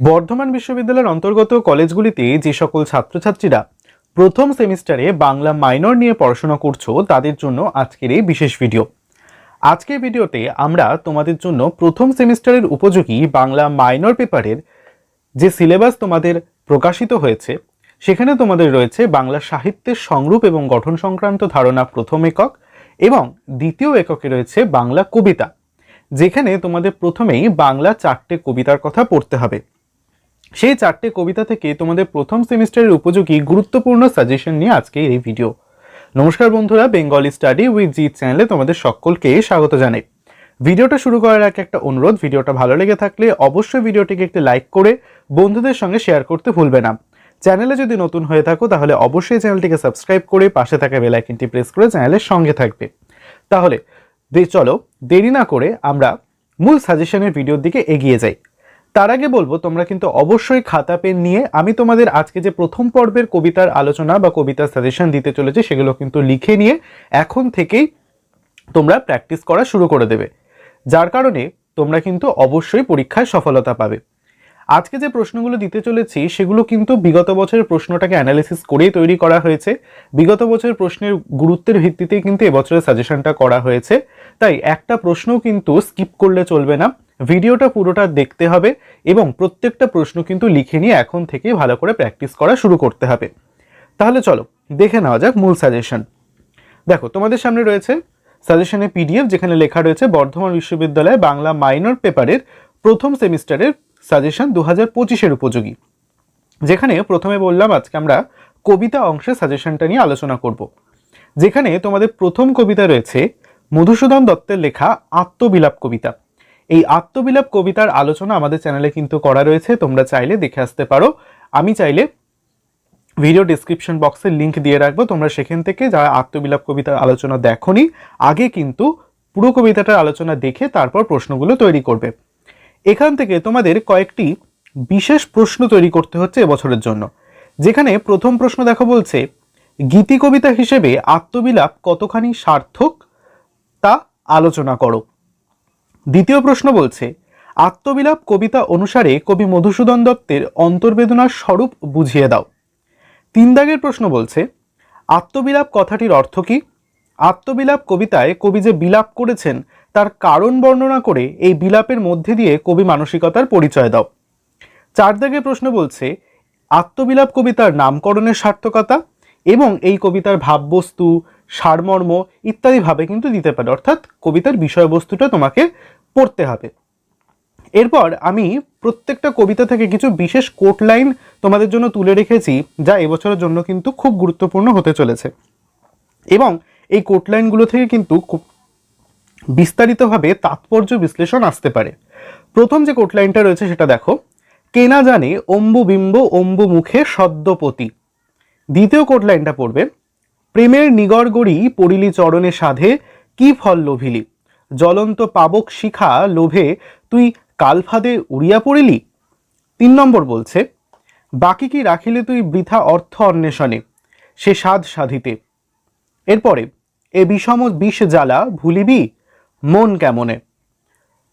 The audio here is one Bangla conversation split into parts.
বর্ধমান বিশ্ববিদ্যালয়ের অন্তর্গত কলেজগুলিতে যে সকল ছাত্রছাত্রীরা প্রথম সেমিস্টারে বাংলা মাইনর নিয়ে পড়াশোনা করছ, তাদের জন্য আজকের এই বিশেষ ভিডিও। আজকের ভিডিওতে আমরা তোমাদের জন্য প্রথম সেমিস্টারের উপযোগী বাংলা মাইনর পেপারের যে সিলেবাস তোমাদের প্রকাশিত হয়েছে, সেখানে তোমাদের রয়েছে বাংলা সাহিত্যের সংরূপ এবং গঠন সংক্রান্ত ধারণা প্রথম একক এবং দ্বিতীয় এককে রয়েছে বাংলা কবিতা, যেখানে তোমাদের প্রথমেই বাংলা চারটে কবিতার কথা পড়তে হবে। সেই চারটে কবিতা থেকে তোমাদের প্রথম সেমিস্টারের উপযোগী গুরুত্বপূর্ণ সাজেশন নিয়ে আজকে এই ভিডিও নমস্কার বন্ধুরা বেঙ্গলি স্টাডি উইথ জি চ্যানেলে তোমাদের সকলকে স্বাগত জানাই। ভিডিওটা শুরু করার আগে একটা অনুরোধ, ভিডিওটা ভালো লেগে থাকলে অবশ্যই ভিডিওটিকে একটি লাইক করে বন্ধুদের সঙ্গে শেয়ার করতে ভুলবে না। চ্যানেলে যদি নতুন হয়ে থাকো, তাহলে অবশ্যই চ্যানেলটিকে সাবস্ক্রাইব করে পাশে থাকা বেল আইকনটি প্রেস করে চ্যানেলের সঙ্গে থাকবে। তাহলে চলো, দেরি না করে আমরা মূল সাজেশনের ভিডিওর দিকে এগিয়ে যাই। তার আগে বলব, তোমরা কিন্তু অবশ্যই খাতা, পেন নিয়ে আমি তোমাদের আজকে যে প্রথম পর্বের কবিতার আলোচনা বা কবিতার সাজেশন দিতে চলেছি, সেগুলো কিন্তু লিখে নিয়ে এখন থেকেই তোমরা প্র্যাকটিস করা শুরু করে দেবে। যার কারণে তোমরা কিন্তু অবশ্যই পরীক্ষায় সফলতা পাবে। আজকে যে প্রশ্নগুলো দিতে চলেছি, সেগুলো কিন্তু বিগত বছরের প্রশ্নটাকে অ্যানালিসিস করেই তৈরি করা হয়েছে। বিগত বছরের প্রশ্নের গুরুত্বের ভিত্তিতেই কিন্তু এবছরের সাজেশনটা করা হয়েছে। তাই একটা প্রশ্নও কিন্তু স্কিপ করলে চলবে না। ভিডিওটা পুরোটা দেখতে হবে এবং প্রত্যেকটা প্রশ্ন কিন্তু লিখে নিয়ে এখন থেকে ভালো করে প্র্যাকটিস করা শুরু করতে হবে। তাহলে চলো, দেখে নেওয়া যাক মূল সাজেশন দেখো, তোমাদের সামনে রয়েছে সাজেশনে পিডিএফ যেখানে লেখা রয়েছে, বর্ধমান বিশ্ববিদ্যালয়ে বাংলা মাইনর পেপারের প্রথম সেমিস্টারের সাজেশন দু হাজার পঁচিশের উপযোগী। যেখানে প্রথমে বললাম আজকে আমরা কবিতা অংশে সাজেশনটা নিয়ে আলোচনা করব। যেখানে তোমাদের প্রথম কবিতা রয়েছে মধুসূদন দত্তের লেখা আত্মবিলাপ কবিতা। এই আত্মবিলাপ কবিতার আলোচনা আমাদের চ্যানেলে কিন্তু করা রয়েছে, তোমরা চাইলে দেখে আসতে পারো। আমি চাইলে ভিডিও ডিসক্রিপশন বক্সে লিংক দিয়ে রাখব, তোমরা সেখান থেকে যারা আত্মবিলাপ কবিতার আলোচনা দেখোনি, আগে কিন্তু পুরো কবিতাটার আলোচনা দেখে তারপর প্রশ্নগুলো তৈরি করবে। এখান থেকে তোমাদের কয়েকটি বিশেষ প্রশ্ন তৈরি করতে হচ্ছে এবছরের জন্য। যেখানে প্রথম প্রশ্ন দেখো বলছে গীতি কবিতা হিসেবে আত্মবিলাপ কতখানি সার্থক তা আলোচনা করো। দ্বিতীয় প্রশ্ন বলছে, আত্মবিলাপ কবিতা অনুসারে কবি মধুসূদন দত্তের অন্তর্বেদনার স্বরূপ বুঝিয়ে দাও। তিন দাগের প্রশ্ন বলছে, আত্মবিলাপ কথাটির অর্থ কী? আত্মবিলাপ কবিতায় কবি যে বিলাপ করেছেন, তার কারণ বর্ণনা করে এই বিলাপের মধ্যে দিয়ে কবি মানসিকতার পরিচয় দাও। চার দাগের প্রশ্ন বলছে, আত্মবিলাপ কবিতার নামকরণের সার্থকতা এবং এই কবিতার ভাববস্তু সারমর্ম ইত্যাদিভাবে কিন্তু দিতে পারে। অর্থাৎ কবিতার বিষয়বস্তুটা তোমাকে পড়তে হবে। এরপর আমি প্রত্যেকটা কবিতা থেকে কিছু বিশেষ কোট লাইন তোমাদের জন্য তুলে রেখেছি, যা এবছরের জন্য কিন্তু খুব গুরুত্বপূর্ণ হতে চলেছে। এবং এই কোট লাইনগুলো থেকে কিন্তু খুব বিস্তারিতভাবে তাৎপর্য বিশ্লেষণ আসতে পারে। প্রথম যে কোট লাইনটা রয়েছে সেটা দেখো। কেনা জানে অম্বু বিম্ব অম্বু মুখে সদ্যপতি দ্বিতীয় কোট লাইনটা পড়বে প্রেমের নিগড় গড়ি পড়িলি চরণে সাধে, কি ফল লোভিলি? জ্বলন্ত পাবক শিখা লোভে, তুই কালফাদে উড়িয়া পড়িলি? তিন নম্বর বলছে, বাকি কি রাখিলে তুই বৃথা অর্থ অন্বেষণে, সে সাধ সাধিতে? এরপরে, এ বিষম বিষ জ্বালা ভুলিবি? মন কেমনে?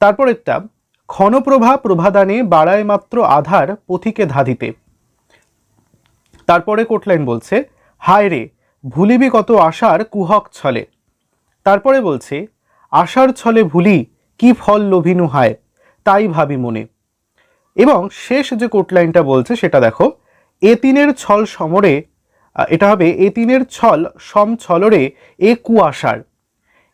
তারপর একটা, ক্ষণপ্রভা প্রভাদানে বাড়ায় মাত্র আধার পথিকে ধাদিতে তারপরে কোটলাইন বলছে, হায় রে ভুলিবি কত আশার কুহক ছলে। তারপরে বলছে, আশার ছলে ভুলি কি ফল লোভিনু হায়, তাই ভাবি মনে। এবং শেষ যে কোটলাইনটা বলছে সেটা দেখো, এ তিনের ছল সমরে এটা হবে, এ তিনের ছল সম ছলরে এ কুয়াশার।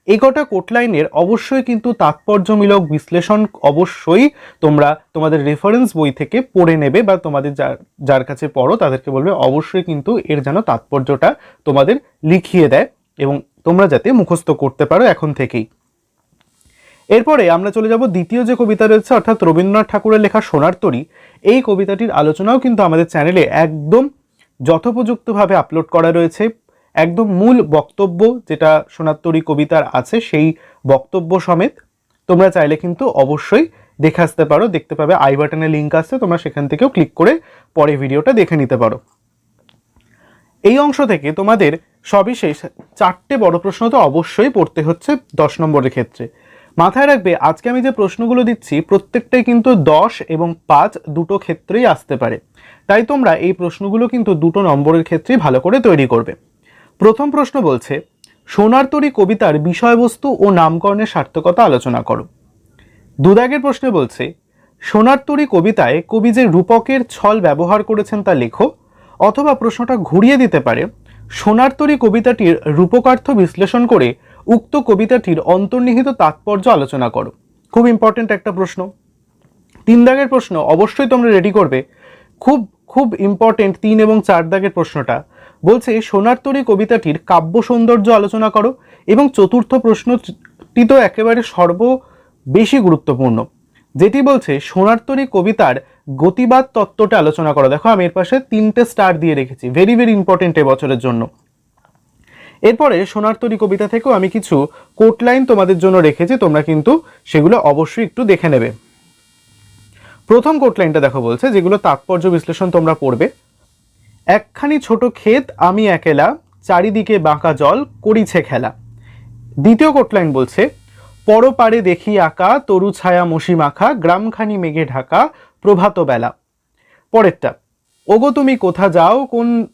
এই কটা কোটলাইনের অবশ্যই কিন্তু তাৎপর্যমূলক বিশ্লেষণ অবশ্যই তোমরা তোমাদের রেফারেন্স বই থেকে পড়ে নেবে বা তোমাদের যার যার কাছে পড়ো তাদেরকে বলবে অবশ্যই কিন্তু এর যেন তাৎপর্যটা তোমাদের লিখিয়ে দেয় এবং তোমরা যাতে মুখস্থ করতে পারো এখন থেকেই। এরপরে আমরা চলে যাব দ্বিতীয় যে কবিতা রয়েছে, অর্থাৎ রবীন্দ্রনাথ ঠাকুরের লেখা সোনার তরী। এই কবিতাটির আলোচনাও কিন্তু আমাদের চ্যানেলে একদম যথোপযুক্তভাবে আপলোড করা রয়েছে। একদম মূল বক্তব্য যেটা সোনার তরী কবিতার আছে, সেই বক্তব্য সমেত তোমরা চাইলে কিন্তু অবশ্যই দেখে আসতে পারো, দেখতে পাবে, আই বাটনে লিঙ্ক আসছে তোমরা সেখান থেকেও ক্লিক করে পরে ভিডিওটা দেখে নিতে পারো। এই অংশ থেকে তোমাদের সবিশেষ চারটে বড় প্রশ্ন তো অবশ্যই পড়তে হচ্ছে দশ নম্বরের ক্ষেত্রে। মাথায় রাখবে, আজকে আমি যে প্রশ্নগুলো দিচ্ছি, প্রত্যেকটাই কিন্তু দশ এবং পাঁচ দুটো ক্ষেত্রেই আসতে পারে। তাই তোমরা এই প্রশ্নগুলো কিন্তু দুটো নম্বরের ক্ষেত্রেই ভালো করে তৈরি করবে। প্রথম প্রশ্ন বলছে, সোনার তরী কবিতার বিষয়বস্তু ও নামকরণের সার্থকতা আলোচনা করো। দুদাগের প্রশ্নে বলছে, সোনার তরী কবিতায় কবি যে রূপকের ছল ব্যবহার করেছেন তা লেখো, অথবা প্রশ্নটা ঘুরিয়ে দিতে পারে, সোনার তরী কবিতাটির রূপকার্থ বিশ্লেষণ করে উক্ত কবিতাটির অন্তর্নিহিত তাৎপর্য আলোচনা করো। খুব ইম্পর্ট্যান্ট একটা প্রশ্ন। তিন দাগের প্রশ্ন, অবশ্যই তোমরা রেডি করবে। খুব খুব ইম্পর্টেন্ট তিন এবং চার দাগের প্রশ্নটা। বলছে, সোনার তরী কবিতাটির কাব্য সৌন্দর্য আলোচনা করো এবং চতুর্থ প্রশ্নটি তো একেবারে সর্ব বেশি গুরুত্বপূর্ণ। যেটি বলছে, সোনার তরী কবিতার গতিবাদ তত্ত্বটা আলোচনা করো। দেখো, আমি এর পাশে তিনটে স্টার দিয়ে রেখেছি ভেরি ভেরি ইম্পর্টেন্ট এবছরের জন্য। এরপরে সোনার তরী কবিতা থেকেও আমি কিছু কোট লাইন তোমাদের জন্য রেখেছি, তোমরা কিন্তু সেগুলো অবশ্যই একটু দেখে নেবে। প্রথম কোট লাইনটা দেখো বলছে, যেগুলো তাৎপর্য বিশ্লেষণ তোমরা পড়বে। একখানি ছোট ক্ষেত আমি একেলা, চারিদিকে বাঁকা জল, করিছে খেলা। দ্বিতীয় কোটলাইন বলছে, পরপারে দেখি আঁকা, তরু ছায়া মশি মাখা, গ্রামখানি মেঘে ঢাকা, প্রভাত বেলা। পরেরটা, ওগো তুমি কোথা যাও, কোন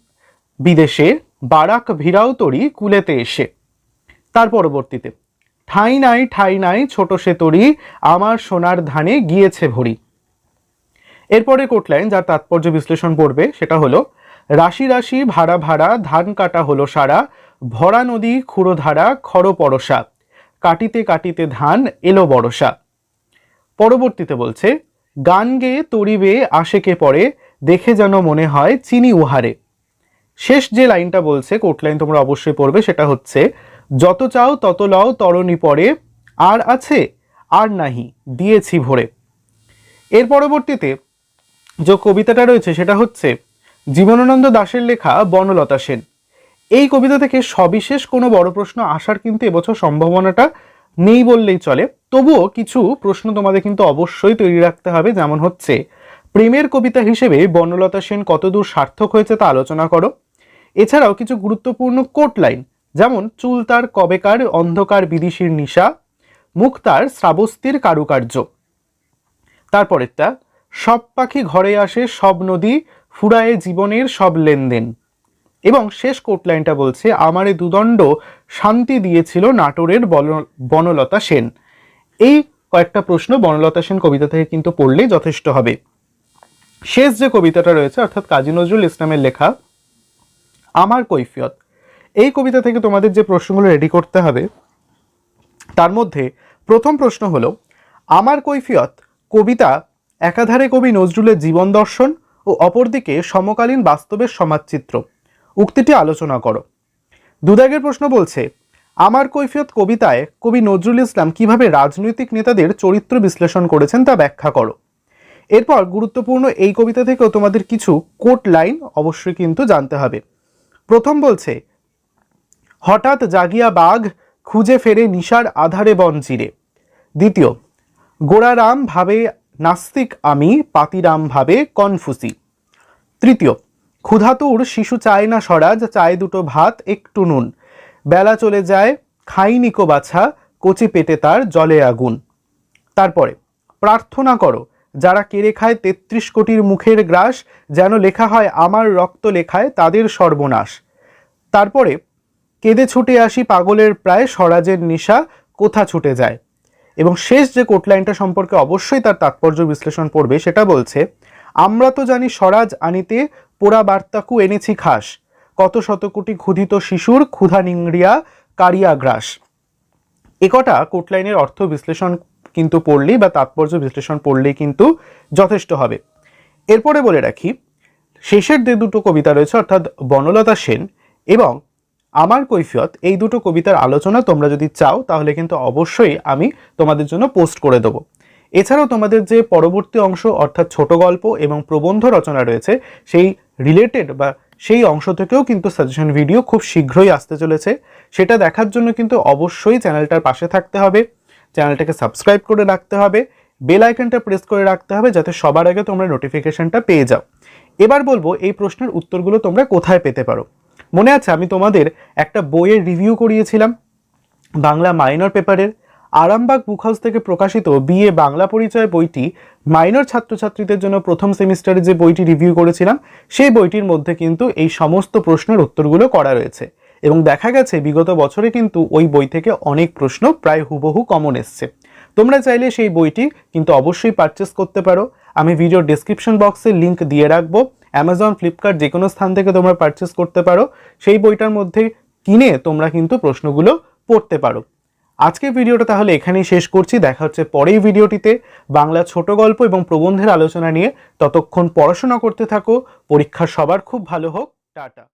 বিদেশে, বারাক ভিড়াও তরি, কুলেতে এসে। তার পরবর্তীতে, ঠাই নাই ঠাই নাই, ছোট সে তরি, আমার সোনার ধানে গিয়েছে ভরি। এরপরে কোটলাইন, যার তাৎপর্য বিশ্লেষণ পড়বে সেটা হলো রাশি রাশি ভাড়া ভাড়া, ধান কাটা হলো সারা, ভরা নদী, ক্ষুরোধারা খর পরশা কাটিতে কাটিতে ধান, এলো বরসা। পরবর্তীতে বলছে, গান গেয়ে তরিবে আশেকে পড়ে দেখে যেন মনে হয় চিনি উহারে। শেষ যে লাইনটা বলছে কোট লাইন তোমরা অবশ্যই পড়বে, সেটা হচ্ছে, যত চাও তত লও, তরণী পরে, আর আছে, আর নাহি, দিয়েছি ভরে। এর পরবর্তীতে যে কবিতাটা রয়েছে, সেটা হচ্ছে জীবনানন্দ দাশের লেখা বনলতা সেন। এই কবিতা থেকে সবিশেষ কোনো বড় প্রশ্ন আসার কিন্তু এবছর সম্ভাবনাটা নেই বললেই চলে। তবুও কিছু প্রশ্ন তোমাদের কিন্তু অবশ্যই তৈরি রাখতে হবে, যেমন হচ্ছে, প্রেমের কবিতা হিসেবে বনলতা সেন কতদূর সার্থক হয়েছে তা আলোচনা করো। এছাড়াও কিছু গুরুত্বপূর্ণ কোট লাইন, যেমন, চুল তার কবেকার, অন্ধকার বিদিশির নিশা, মুখ তার শ্রাবস্তির কারুকার্য। তারপরেরটা, সব পাখি ঘরে আসে, সব নদী ফুরায়ে জীবনের সব লেনদেন। এবং শেষ কোট লাইনটা বলছে, আমারে দুদণ্ড শান্তি দিয়েছিল নাটোরের বনলতা সেন। এই কয়েকটা প্রশ্ন বনলতা সেন কবিতা থেকে কিন্তু পড়লেই যথেষ্ট হবে। শেষ যে কবিতাটা রয়েছে, অর্থাৎ কাজী নজরুল ইসলামের লেখা, আমার কৈফিয়ত। এই কবিতা থেকে তোমাদের যে প্রশ্নগুলো রেডি করতে হবে, তার মধ্যে প্রথম প্রশ্ন হলো, আমার কৈফিয়ত, কবিতা, একাধারে কবি নজরুলের জীবন দর্শন ও অপরদিকে সমকালীন বাস্তবের সমাজচিত্র। উক্তিটি আলোচনা করো। দুদাগের প্রশ্ন বলছে, আমার কৈফিয়ত কবিতায় কবি নজরুল ইসলাম কীভাবে রাজনৈতিক নেতাদের চরিত্র বিশ্লেষণ করেছেন তা ব্যাখ্যা করো। এরপর গুরুত্বপূর্ণ এই কবিতা থেকেও তোমাদের কিছু কোট লাইন অবশ্যই কিন্তু জানতে হবে। প্রথম বলছে, হঠাৎ জাগিয়া বাঘ খুঁজে ফেরে নিশার আধারে বন চিরে। দ্বিতীয়, গোড়ারাম ভাবে নাস্তিক আমি পাতিরাম ভাবে কনফুসি। তৃতীয়, ক্ষুধাতুর শিশু চায় না স্বরাজ, চায় দুটো ভাত, একটু নুন। বেলা চলে যায়, খাইনি কো বাছা, কচি পেটে তার জলে আগুন। তারপরে, প্রার্থনা করো, যারা কেড়ে খায় তেত্রিশ কোটির মুখের গ্রাস, যেন লেখা হয় আমার রক্ত লেখায় তাদের সর্বনাশ। তারপরে, কেঁদে ছুটে আসি পাগলের প্রায় স্বরাজের নিশা, কোথা ছুটে যায়? এবং শেষ যে কোট লাইনটা সম্পর্কে অবশ্যই তার তাৎপর্য বিশ্লেষণ পড়বে, সেটা বলছে, আমরা তো জানি স্বরাজ আনিতে পোড়া বার্তাকু এনেছি খাস। কত শত কোটি ক্ষুধিত শিশুর ক্ষুধা নিংড়িয়া কারিয়া গ্রাস। একটা কোটলাইনের অর্থ বিশ্লেষণ কিন্তু পড়লেই বা তাৎপর্য বিশ্লেষণ পড়লেই কিন্তু যথেষ্ট হবে। এরপরে বলে রাখি, শেষের যে দুটো কবিতা রয়েছে, অর্থাৎ বনলতা সেন এবং আমার কৈফিয়ত, এই দুটো কবিতার আলোচনা তোমরা যদি চাও, তাহলে কিন্তু অবশ্যই আমি তোমাদের জন্য পোস্ট করে দেবো। এছাড়াও তোমাদের যে পরবর্তী অংশ, অর্থাৎ ছোট গল্প এবং প্রবন্ধ রচনা রয়েছে, সেই রিলেটেড বা সেই অংশ থেকেও কিন্তু সাজেশন ভিডিও খুব শীঘ্রই আসতে চলেছে। সেটা দেখার জন্য কিন্তু অবশ্যই চ্যানেলটার পাশে থাকতে হবে, চ্যানেলটাকে সাবস্ক্রাইব করে রাখতে হবে বেল আইকনটা প্রেস করে রাখতে হবে, যাতে সবার আগে তোমরা নোটিফিকেশনটা পেয়ে যাও। এবার বলব, এই প্রশ্নের উত্তরগুলো তোমরা কোথায় পেতে পারো? মনে আছে, আমি তোমাদের একটা বইয়ের রিভিউ করিয়েছিলাম, বাংলা মাইনর পেপারের আরামবাগ বুক হাউস থেকে প্রকাশিত বিএ বাংলা পরিচয় বইটি মাইনর ছাত্রছাত্রীদের জন্য প্রথম সেমিস্টারে যে বইটি রিভিউ করেছিলাম, সেই বইটির মধ্যে কিন্তু এই সমস্ত প্রশ্নের উত্তরগুলো করা রয়েছে। এবং দেখা গেছে, বিগত বছরে কিন্তু ওই বই থেকে অনেক প্রশ্ন প্রায় হুবহু কমন এসছে। তোমরা চাইলে সেই বইটি কিন্তু অবশ্যই পারচেস করতে পারো। আমি ভিডিও ডেসক্রিপশন বক্সে লিংক দিয়ে রাখব। অ্যামাজন ফ্লিপকার্ট যে কোনো স্থান থেকে তোমরা পারচেস করতে পারো, সেই বইটার মধ্যে কিনে তোমরা কিন্তু প্রশ্নগুলো পড়তে পারো। আজকের ভিডিওটা তাহলে এখানেই শেষ করছি। দেখা হচ্ছে পরেই ভিডিওটিতে। বাংলা ছোট গল্প এবং প্রবন্ধের আলোচনা নিয়ে ততক্ষণ পড়াশোনা করতে থাকো। পরীক্ষা সবার খুব ভালো হোক। টাটা।